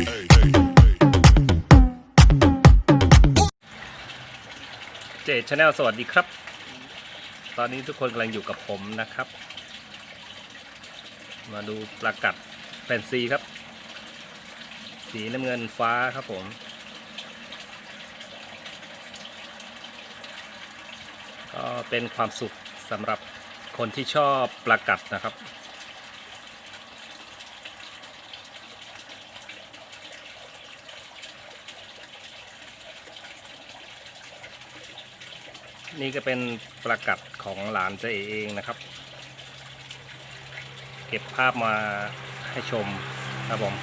เจชาแนลสวัสดีครับ ตอนนี้ทุกคนกำลังอยู่กับผมนะครับ มาดูประกัดแฟนซีครับ สีน้ำเงินฟ้าครับผมก็เป็นความสุขสำหรับคนที่ชอบประกัดนะครับ นี่ก็เป็นประกัดของหลานเจเอเองนะครับ เก็บภาพมาให้ชมครับผม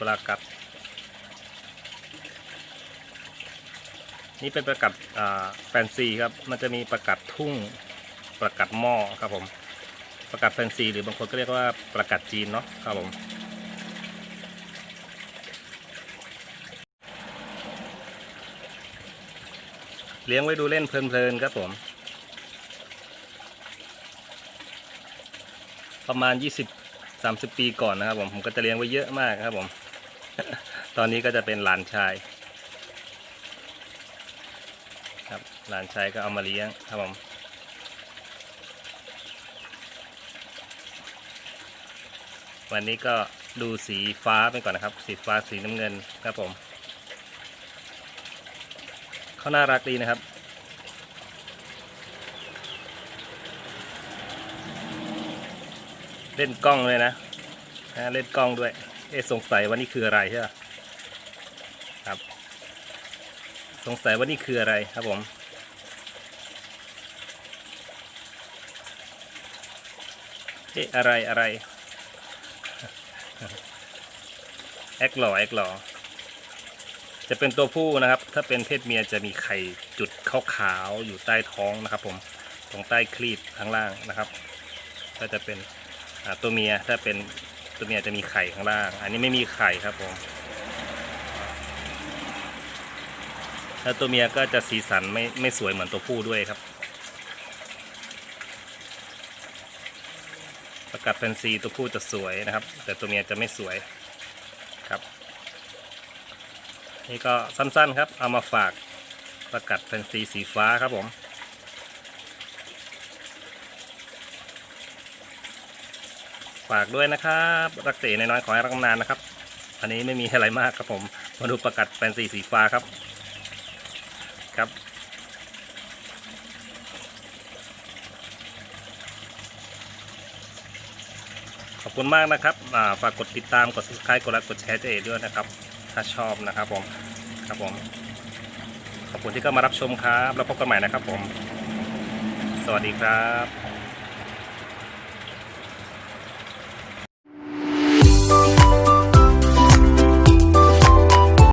ประกัด นี่เป็นประกัดแฟนซีครับ มันจะมีประกัดทุ่งประกัดหม้อครับผม ประกัดแฟนซี หรือบางคนก็เรียกว่าประกัดจีนเนาะครับผม เลี้ยงไว้ดูเล่นเพลินๆครับผม ประมาณ 20 30 ปีก่อนนะครับผม ผมก็จะเลี้ยงไว้เยอะมากครับผม ตอนนี้ก็จะเป็นหลานชาย ครับหลานชายก็เอามาเลี้ยงครับผมวันนี้ก็ดูสีฟ้าไปก่อนนะครับ สีฟ้าสีน้ำเงินครับผม เขาน่ารักดีนะครับ เล่นกล้องเลยนะนะเล่นกล้องด้วย เอะสงสัยว่านี่คืออะไรใช่ไหมครับ สงสัยว่านี่คืออะไรครับผมเอ๊ะอะไรอะไร แอคหล่อแอคหล่อ จะเป็นตัวผู้นะครับ ถ้าเป็นเพศเมียจะมีไข่จุดขาวๆอยู่ใต้ท้องนะครับ ผมตรงใต้คลีบข้างล่างนะครับ ก็จะเป็นตัวเมียถ้าเป็นตัวเมียจะมีไข่ข้างล่าง อันนี้ไม่มีไข่ครับผมแล้วตัวเมียก็จะสีสันไม่ไม่สวยเหมือนตัวผู้ด้วยครับประกาศแฟนซีตัวผู้จะสวยนะครับ แต่ตัวเมียจะไม่สวยครับ นี่ก็สั้นๆครับ เอามาฝากประกัดแฟนซีสีฟ้าครับผม ฝากด้วยนะครับรักเต๋น้อยๆขอให้รักนานนะครับ อันนี้ไม่มีอะไรมากครับผม มาดูประกัดแฟนซีสีฟ้าครับ ครับขอบคุณมากนะครับ ฝากกดติดตาม กด subscribe กดไลค์ กดแชร์เจเอด้วยนะครับ ถ้าชอบนะครับผมครับผมขอบคุณที่เข้ามารับชมครับ แล้วพบกันใหม่นะครับผม สวัสดีครับ